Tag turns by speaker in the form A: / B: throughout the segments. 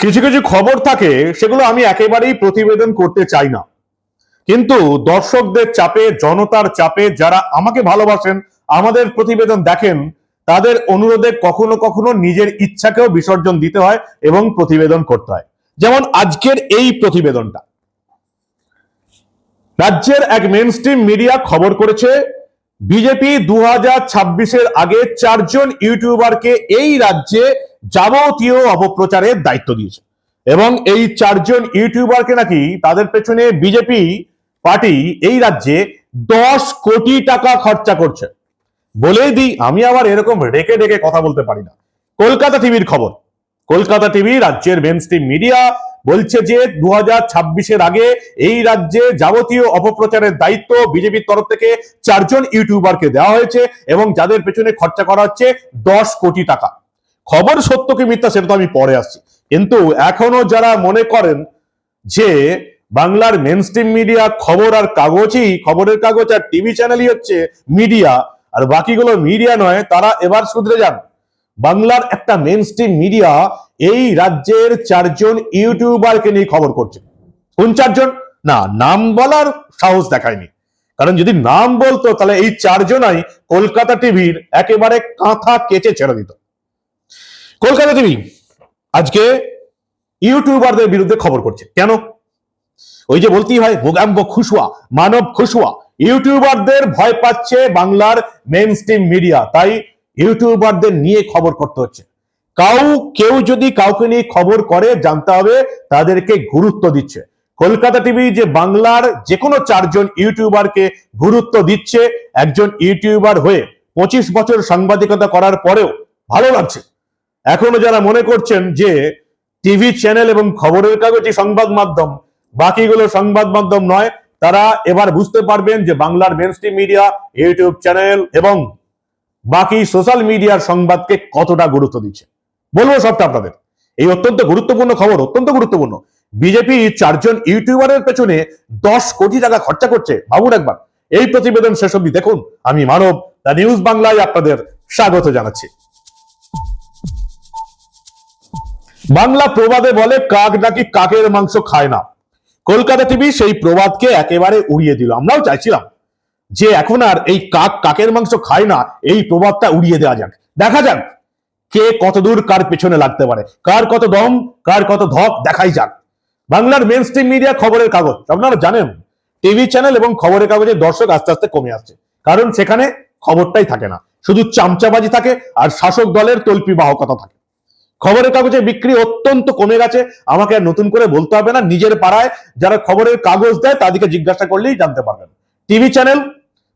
A: কিছু কিছু খবর থাকে, সেগুলো আমি একেবারেই প্রতিবেদন করতে চাই না। কিন্তু দর্শকদের চাপে, জনতার চাপে, যারা আমাকে ভালোবাসেন, আমাদের প্রতিবেদন দেখেন, তাদের অনুরোধে কখনো কখনো নিজের ইচ্ছাকেও বিসর্জন দিতে হয় এবং প্রতিবেদন করতে হয়। যেমন আজকের এই প্রতিবেদনটা। রাজ্যের এক মেন মিডিয়া খবর করেছে বিজেপি দু হাজার ছাব্বিশের আগে চারজন ইউটিউবারকে এই রাজ্যে যাবতীয় অপপ্রচারের দায়িত্ব দিয়েছে। এবং এই চারজন ইউটিউবারকে নাকি তাদের পেছনে বিজেপি পার্টি এই রাজ্যে দশ কোটি টাকা খরচা করছে। বলেই দিই, আমি আবার এরকম রেখে রেখে কথা বলতে পারি না। কলকাতা টিভির খবর। কলকাতা টিভি, রাজ্যের মেন মিডিয়া বলছে যে দু হাজার আগে এই রাজ্যে যাবতীয় অপপ্রচারের দায়িত্ব বিজেপির তরফ থেকে চারজন ইউটিউবারকে দেওয়া হয়েছে এবং যাদের পেছনে খরচা করা হচ্ছে দশ কোটি টাকা। খবর সত্য কি মিথ্যা সেটা তো আমি পরে আসছি। কিন্তু এখনও যারা মনে করেন যে বাংলার মেন মিডিয়া খবর আর কাগজই, খবরের কাগজ আর টিভি চ্যানেলই হচ্ছে মিডিয়া আর বাকিগুলো মিডিয়া নয়, তারা এবার শুধরে যান। বাংলার একটা মেন স্ট্রিম মিডিয়া এই রাজ্যের চারজন ইউটিউবারকে নিয়ে খবর করছে। কোন চারজন? না, নাম বলার সাহস দেখায়নি। কারণ যদি নাম বলতো, তাহলে এই চারজনাই কলকাতা টিভির একেবারে কাঁথা কেচে ছেড়ে দিত। কলকাতা টিভি আজকে ইউটিউবারদের বিরুদ্ধে খবর করছে। কেন? ওই যে বলতেই হয় ভোগাম্ব খুশুয়া মানব খুশুয়া ইউটিউবারদের ভয় পাচ্ছে বাংলার মেন মিডিয়া তাই ইউটিউবারদের নিয়ে খবর করতে হচ্ছে। কাউ, কেউ যদি কাউকে নিয়ে খবর করে, জানতে হবে, তাদেরকে গুরুত্ব দিচ্ছে। কলকাতা টিভি যে বাংলার যে কোনো চারজন ইউটিউবারকে গুরুত্ব দিচ্ছে, একজন ইউটিউবার হয়ে পঁচিশ বছর সাংবাদিকতা করার পরেও ভালো লাগছে। এখনও যারা মনে করছেন যে টিভি চ্যানেল এবং খবরের কাগজে সংবাদ মাধ্যম, বাকিগুলো সংবাদ মাধ্যম নয়, তারা এবার বুঝতে পারবেন যে বাংলার মেন মিডিয়া ইউটিউব চ্যানেল এবং বাকি সোশ্যাল মিডিয়ার সংবাদকে কতটা গুরুত্ব দিচ্ছে? বলব সবটা আপনাদের। এই অত্যন্ত গুরুত্বপূর্ণ খবর, অত্যন্ত গুরুত্বপূর্ণ। বিজেপি চারজন ইউটিউবারের পেছনে দশ কোটি টাকা খরচা করছে। ভাবুন একবার। এই প্রতিবেদন শেষ অব্দি দেখুন। আমি মানব, দ্য নিউজ বাংলায় আপনাদের স্বাগত জানাচ্ছি। বাংলা প্রবাদে বলে, কাক নাকি কাকের মাংস খায় না? কলকাতা টিভি সেই প্রবাদকে একেবারে উড়িয়ে দিল। আমরাও চাইছিলাম যে এখন আর এই কাক, কাকের মাংস খায় না, এই প্রভাবটা উড়িয়ে দেওয়া যাক। দেখা যাক কে কতদূর কার পেছনে লাগতে পারে। কার কত দম, কার কত ধক দেখাই যাক। বাংলার মেন স্ট্রিম মিডিয়া খবরের কাগজ, আপনারা জানেন টিভি চ্যানেল এবং খবরের কাগজের দর্শক আস্তে আস্তে কমে আসছে। কারণ সেখানে খবরটাই থাকে না। শুধু চামচাবাজি থাকে আর শাসক দলের তল্পি বাহকতা থাকে। খবরের কাগজের বিক্রি অত্যন্ত কমে গেছে। আমাকে আর নতুন করে বলতে হবে না। নিজের পাড়ায় যারা খবরের কাগজ দেয়, তাদেরকে জিজ্ঞাসা করলেই জানতে পারবেন। টিভি চ্যানেল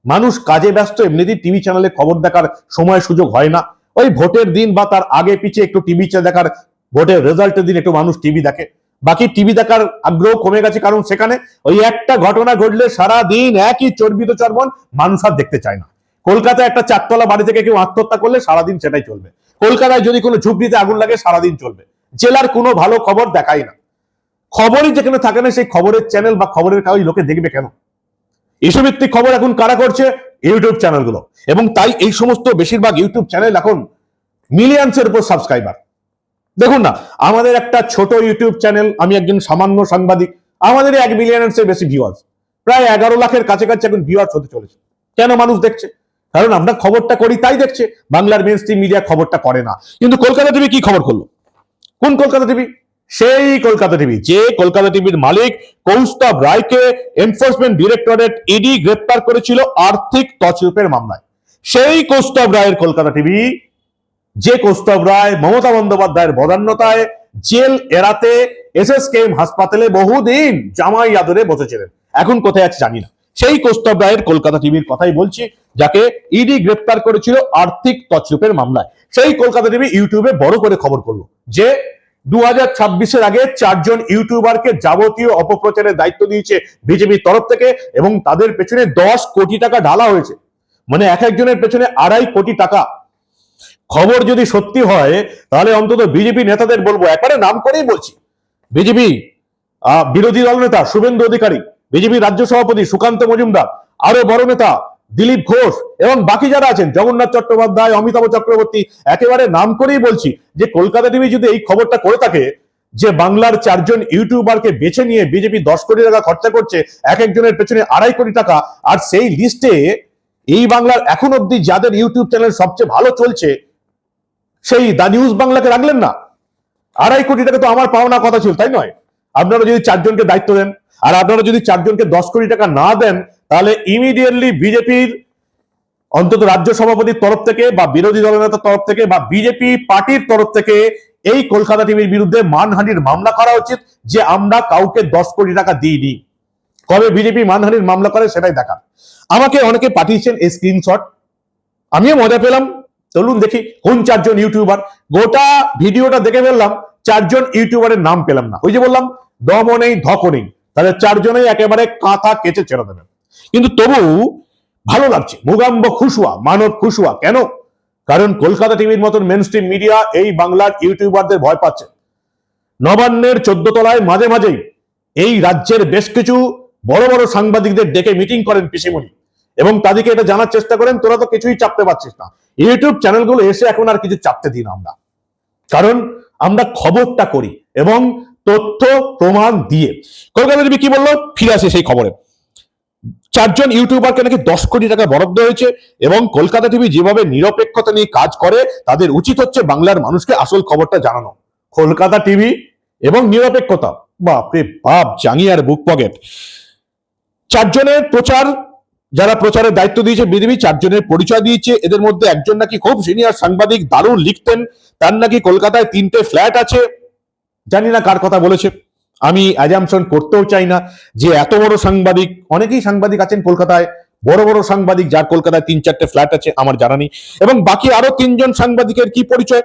A: মানুষ কাজে ব্যস্ত, এমনিতেই টিভি চ্যানেলে খবর দেখার সময় সুযোগ হয় না। ওই ভোটের দিন বা তার আগে পিছে একটু টিভি দেখার ভোটের রেজাল্টের দিন একটু মানুষ টিভি দেখে। বাকি টিভি দেখার আগ্রহ কমে গেছে, কারণ সেখানে ওই একটা ঘটনা ঘটলে সারা দিন একই চর্বিত চর্বণ মানুষ আর দেখতে চায় না। কলকাতায় একটা চারতলা বাড়ি থেকে কেউ আত্মহত্যা করলে সারাদিন সেটাই চলবে। কলকাতায় যদি কোনো ঝুপড়িতে আগুন লাগে, সারাদিন চলবে। জেলার কোনো ভালো খবর দেখাই না। খবরই যেখানে থাকে না, সেই খবরের চ্যানেল বা খবরের কাগজ লোকে দেখবে কেন? ইস্যুভিত্তিক খবর এখন কারা করছে? ইউটিউব চ্যানেলগুলো। এবং তাই এই সমস্ত বেশিরভাগ ইউটিউব চ্যানেল এখন মিলিয়ন্সের উপর সাবস্ক্রাইবার দেখুন না, আমাদের একটা ছোট ইউটিউব চ্যানেল, আমি একজন সামান্য সাংবাদিক আমাদের এক মিলিয়নের বেশি ভিউয়ার্স প্রায় এগারো লাখের কাছাকাছি এখন ভিউয়ার্স হতে চলেছে। কেন মানুষ দেখছে? কারণ আমরা খবরটা করি, তাই দেখছে। বাংলার মেন মিডিয়া খবরটা করে না। কিন্তু কলকাতা টিভি কি খবর করল? কোন কলকাতা টিভি? সেই কলকাতা টিভি, যে কলকাতা টিভির মালিক কৌস্তব রায়কে এনফোর্সমেন্ট ডিরেক্টরেট ইডি গ্রেপ্তার করেছিল আর্থিক তছরূপের মামলায়। সেই কৌস্তব রায়ের কলকাতা টিভি, যে কৌস্তব রায় মমতা বন্দ্যোপাধ্যায়ের বদান্যতায় জেল এড়াতে এস এস কেম হাসপাতালে বহুদিন জামাই আদরে বসেছিলেন। এখন কোথায় আছে জানি না। সেই কৌস্তব রায়ের কলকাতা টিভির কথাই বলছি, যাকে ইডি গ্রেপ্তার করেছিল আর্থিক তছরূপের মামলায়। সেই কলকাতা টিভি ইউটিউবে বড় করে খবর করল যে দু হাজার ছাব্বিশের আগে চারজন ইউটিউবারকে যাবতীয় অপপ্রচারের দায়িত্ব দিয়েছে বিজেপির তরফ থেকে এবং তাদের পেছনে দশ কোটি টাকা ঢালা হয়েছে। মানে এক একজনের পেছনে আড়াই কোটি টাকা। খবর যদি সত্যি হয়, তাহলে অন্তত বিজেপি নেতাদের বলব, একবারে নাম করেই বলছি। বিজেপি বিরোধী দল নেতা শুভেন্দু অধিকারী, বিজেপি রাজ্য সভাপতি সুকান্ত মজুমদার, আরও বড় নেতা দিলীপ ঘোষ এবং বাকি যারা আছেন, জগন্নাথ চট্টোপাধ্যায়, অমিতাভ চক্রবর্তী, একেবারে নাম করেই বলছি যে কলকাতা টিভি যদি এই খবরটা করে থাকে যে বাংলার চারজন ইউটিউবারকে বেছে নিয়ে বিজেপি দশ কোটি টাকা খরচা করছে, এক একজনের পেছনে আড়াই কোটি টাকা, আর সেই লিস্টে এই বাংলার এখন অব্দি যাদের ইউটিউব চ্যানেল সবচেয়ে ভালো চলছে, সেই দা নিউজ বাংলাকে রাখলেন না। আড়াই কোটি টাকা তো আমার পাওনা কথা ছিল, তাই নয়? আপনারা যদি চারজনকে দায়িত্ব দেন, আর আপনারা যদি চারজনকে দশ কোটি টাকা না দেন তাহলে ইমিডিয়েটলি বিজেপির অন্তত রাজ্য সভাপতির তরফ থেকে বা বিরোধী দলনেতার তরফ থেকে বা বিজেপি পার্টির তরফ থেকে এই কলকাতা টিভির বিরুদ্ধে মানহানির মামলা করা উচিত, যে আমরা কাউকে দশ কোটি টাকা দিইনি। কবে বিজেপি মানহানির মামলা করে সেটাই দেখা আমাকে অনেকে পাঠিয়েছেন এই স্ক্রিনশট আমিও মজা পেলাম। চলুন দেখি কোন চারজন ইউটিউবার গোটা ভিডিওটা দেখে ফেললাম, চারজন ইউটিউবারের নাম পেলাম না। ওই যে বললাম, দমও নেই, ধকও নেই। তাদের চারজনেই একেবারে কাঁথা কেচে ছেড়ে দেবেন। কিন্তু তবু ভালো লাগছে। মুগাম্ব খুশুয়া, মানব খুশুয়া, কেন? কারণ কলকাতা টিভির মতন মেন মিডিয়া এই বাংলার ইউটিউবারদের ভয় পাচ্ছে। নবান্নের চোদ্দ তলায় মাঝে মাঝেই এই রাজ্যের বেশ কিছু বড় বড় সাংবাদিকদের ডেকে মিটিং করেন পিসিমণি। এবং তাদেরকে এটা জানার চেষ্টা করেন, তোরা তো কিছুই চাপতে পারছিস না। ইউটিউব চ্যানেলগুলো এসে এখন আর কিছু চাপতে দিন আমরা। কারণ আমরা খবরটা করি এবং তথ্য প্রমাণ দিয়ে। কলকাতা টিভি কি বলল? ফিরে আসে সেই খবরে। চারজন ইউটিউবারকে নাকি দশ কোটি টাকা বরাদ্দ হয়েছে এবং কলকাতা টিভি যেভাবে নিরপেক্ষতা নিয়ে কাজ করে, তাদের উচিত হচ্ছে বাংলার মানুষকে আসল খবরটা জানানো। কলকাতা টিভি এবং নিরপেক্ষতা। বাপরে বাপ, জাঙ্গি আর বুক পকেট। চারজনের প্রচার, যারা প্রচারের দায়িত্ব দিয়েছে বিজেপি, চারজনের পরিচয় দিয়েছে। এদের মধ্যে একজন নাকি খুব সিনিয়র সাংবাদিক দারুণ লিখতেন। তার নাকি কলকাতায় তিনটে ফ্ল্যাট আছে। জানি না কার কথা বলেছে। আমি অ্যাজামশন করতেও চাই না যে এত বড় সাংবাদিক, অনেকেই সাংবাদিক আছেন কলকাতায়, বড় বড় সাংবাদিক যার কলকাতায় তিন চারটে ফ্ল্যাট আছে, আমার জানা নেই। এবং বাকি আরও তিনজন সাংবাদিকের কি পরিচয়?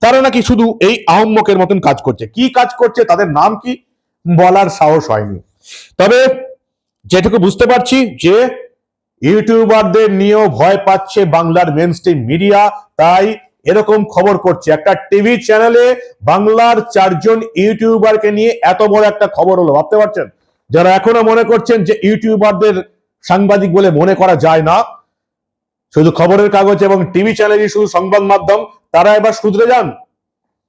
A: তারা নাকি শুধু এই আহম্মকের মতন কাজ করছে। কি কাজ করছে, তাদের নাম কি? বলার সাহস হয়নি। তবে যেটুকু বুঝতে পারছি যে ইউটিউবারদের নিয়েও ভয় পাচ্ছে বাংলার মেন মিডিয়া তাই এরকম খবর করছে। একটা টিভি চ্যানেলে বাংলার চারজন ইউটিউবারকে নিয়ে এত বড় একটা খবর হলো, ভাবতে পারছেন? যারা এখনও মনে করছেন যে ইউটিউবারদের সাংবাদিক বলে মনে করা যায় না, শুধু খবরের কাগজ এবং টিভি চ্যানেলই শুধু সংবাদ মাধ্যম, তারা এবার শুধরে যান।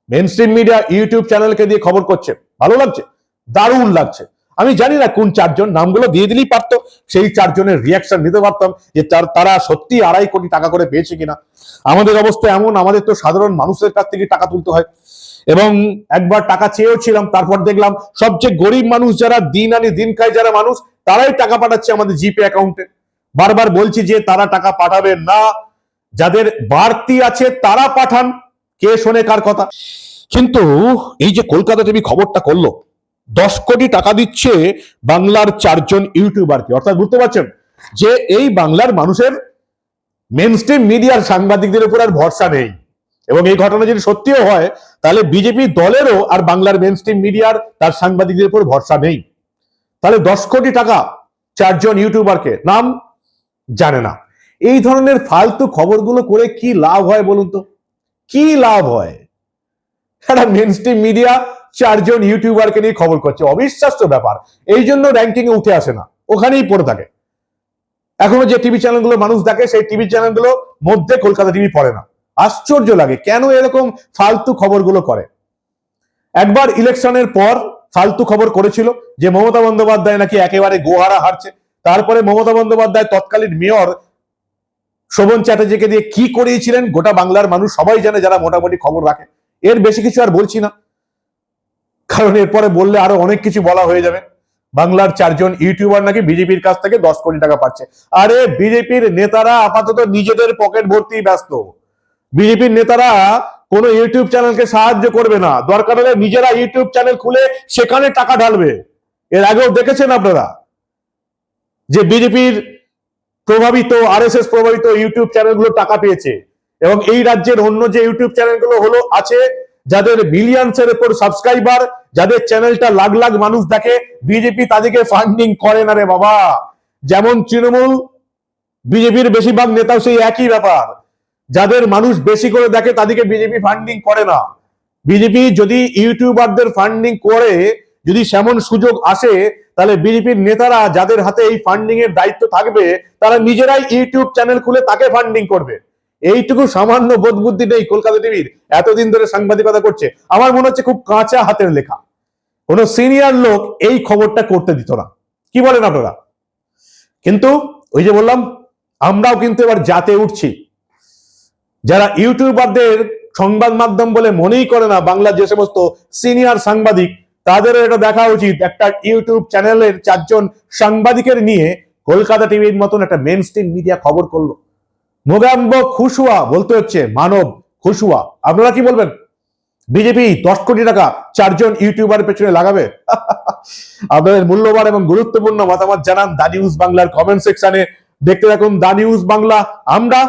A: মেন মিডিয়া ইউটিউব চ্যানেলকে দিয়ে খবর করছে। ভালো লাগছে? দারুণ লাগছে। আমি জানি না কোন চারজন, নামগুলো দিয়ে দিলেই পারতো। সেই চারজনের রিয়াকশন নিতে পারতাম যে তার- তারা সত্যি আড়াই কোটি টাকা করে পেয়েছে কিনা। আমাদের অবস্থা এমন, আমাদের তো সাধারণ মানুষের কাছ থেকে টাকা তুলতে হয়। এবং একবার টাকা চেয়েও ছিলাম, তারপর দেখলাম সবচেয়ে গরিব মানুষ যারা, দিন আনি দিন খায় যারা মানুষ, তারাই টাকা পাঠাচ্ছে আমাদের জিপে অ্যাকাউন্টে বারবার বলছি যে তারা টাকা পাঠাবে না। যাদের বাড়তি আছে তারা পাঠান। কে শোনে কার কথা? কিন্তু এই যে কলকাতা টিভি খবরটা করল দশ কোটি টাকা দিচ্ছে বাংলার চারজন ইউটিউবারকে। অর্থাৎ বুঝতে পারছেন যে এই বাংলার মানুষের মেন স্ট্রিম মিডিয়ার সাংবাদিকদের উপর আর ভরসা নেই। এবং এই ঘটনা যদি সত্যিও হয়, তাহলে বিজেপি দলেরও আর বাংলার মেন স্ট্রিম মিডিয়ার তার সাংবাদিকদের উপর ভরসা নেই। তাহলে দশ কোটি টাকা চারজন ইউটিউবারকে নাম জানে না। এই ধরনের ফালতু খবরগুলো করে কি লাভ হয় বলুন তো? কি লাভ হয়? একটা মেন স্ট্রিম মিডিয়া চারজন ইউটিউবারকে নিয়ে খবর করছে। অবিশ্বাস্য ব্যাপার। এই জন্য র্যাঙ্কিং এ উঠে আসে না। ওখানেই পড়ে থাকে। এখনও যে টিভি চ্যানেলগুলো মানুষ দেখে, সেই টিভি চ্যানেলগুলো মধ্যে কলকাতা টিভি পড়ে না। আশ্চর্য লাগে, কেন এরকম ফালতু খবরগুলো করে? একবার ইলেকশনের পর ফালতু খবর করেছিল যে মমতা বন্দ্যোপাধ্যায় নাকি একেবারে গোহারা হারছে। তারপরে মমতা বন্দ্যোপাধ্যায় তৎকালীন মেয়র শোভন চ্যাটার্জিকে দিয়ে কি করিয়েছিলেন, গোটা বাংলার মানুষ সবাই জানে যারা মোটামুটি খবর রাখে। এর বেশি কিছু আর বলছি না। কারণ এরপরে বললে আরও অনেক কিছু বলা হয়ে যাবে। বাংলার চারজন ইউটিউবার নাকি বিজেপির কাছ থেকে দশ কোটি টাকা পাচ্ছে। আরে বিজেপির নেতারা আপাতত নিজেদের পকেট ভর্তি ব্যস্ত। বিজেপির নেতারা কোনো ইউটিউব চ্যানেলকে সাহায্য করবে না। দরকার হলে নিজেরা ইউটিউব চ্যানেল খুলে সেখানে টাকা ঢালবে। এর আগেও দেখেছেন আপনারা? যে বিজেপির প্রভাবিত, আরএসএস প্রভাবিত ইউটিউব চ্যানেলগুলো টাকা পেয়েছে। এবং এই রাজ্যের অন্য যে ইউটিউব চ্যানেলগুলো হলো, আছে, যাদের মিলিয়ন্সের উপর সাবস্ক্রাইবার যাদের চ্যানেলটা লাখ লাখ মানুষ দেখে বিজেপি তাদেরকে ফান্ডিং করে না রে বাবা। যেমন তৃণমূল বিজেপির বেশিরভাগ নেতাও সেই একই ব্যাপার। যাদের মানুষ বেশি করে দেখে, তাদেরকে বিজেপি ফান্ডিং করে না। বিজেপি যদি ইউটিউবারদের ফান্ডিং করে, যদি সেমন সুযোগ আসে, তাহলে বিজেপির নেতারা যাদের হাতে এই ফান্ডিং এর দায়িত্ব থাকবে, তারা নিজেরাই ইউটিউব চ্যানেল খুলে তাকে ফান্ডিং করবে। এইটুকু সামান্য বোধ বুদ্ধি নেই কলকাতা টিভির। এতদিন ধরে সাংবাদিকতা করছে। আমার মনে হচ্ছে খুব কাঁচা হাতের লেখা। কোন সিনিয়র লোক এই খবরটা করতে দিত না। কি বলেন আপনারা? কিন্তু ওই যে বললাম, আমরাও কিন্তু এবার জাতে উঠছি। যারা ইউটিউবারদের সংবাদ মাধ্যম বলে মনেই করে না বাংলার যে সমস্ত সিনিয়র সাংবাদিক তাদেরও এটা দেখা উচিত একটা ইউটিউব চ্যানেলের চারজন সাংবাদিকের নিয়ে কলকাতা টিভির মতন একটা মেন মিডিয়া খবর করল। মোগাম্ব খুশুয়া বলতে হচ্ছে মানব খুশুয়া। আপনারা কি বলবেন? বিজেপি দশ কোটি টাকা চারজন ইউটিউবারের পেছনে লাগাবে? আপনাদের মূল্যবান এবং গুরুত্বপূর্ণ মতামত জানান দা নিউজ বাংলার কমেন্ট সেকশনে দেখতে থাকুন দা নিউজ বাংলা। আমরা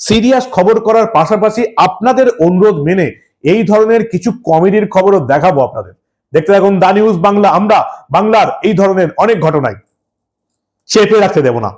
A: সিরিয়াস খবর করার পাশাপাশি আপনাদের অনুরোধ মেনে এই ধরনের কিছু কমেডির খবরও দেখাবো আপনাদের। দেখতে থাকুন দা নিউজ বাংলা। আমরা বাংলার এই ধরনের অনেক ঘটনায় চেপে রাখতে দেব না।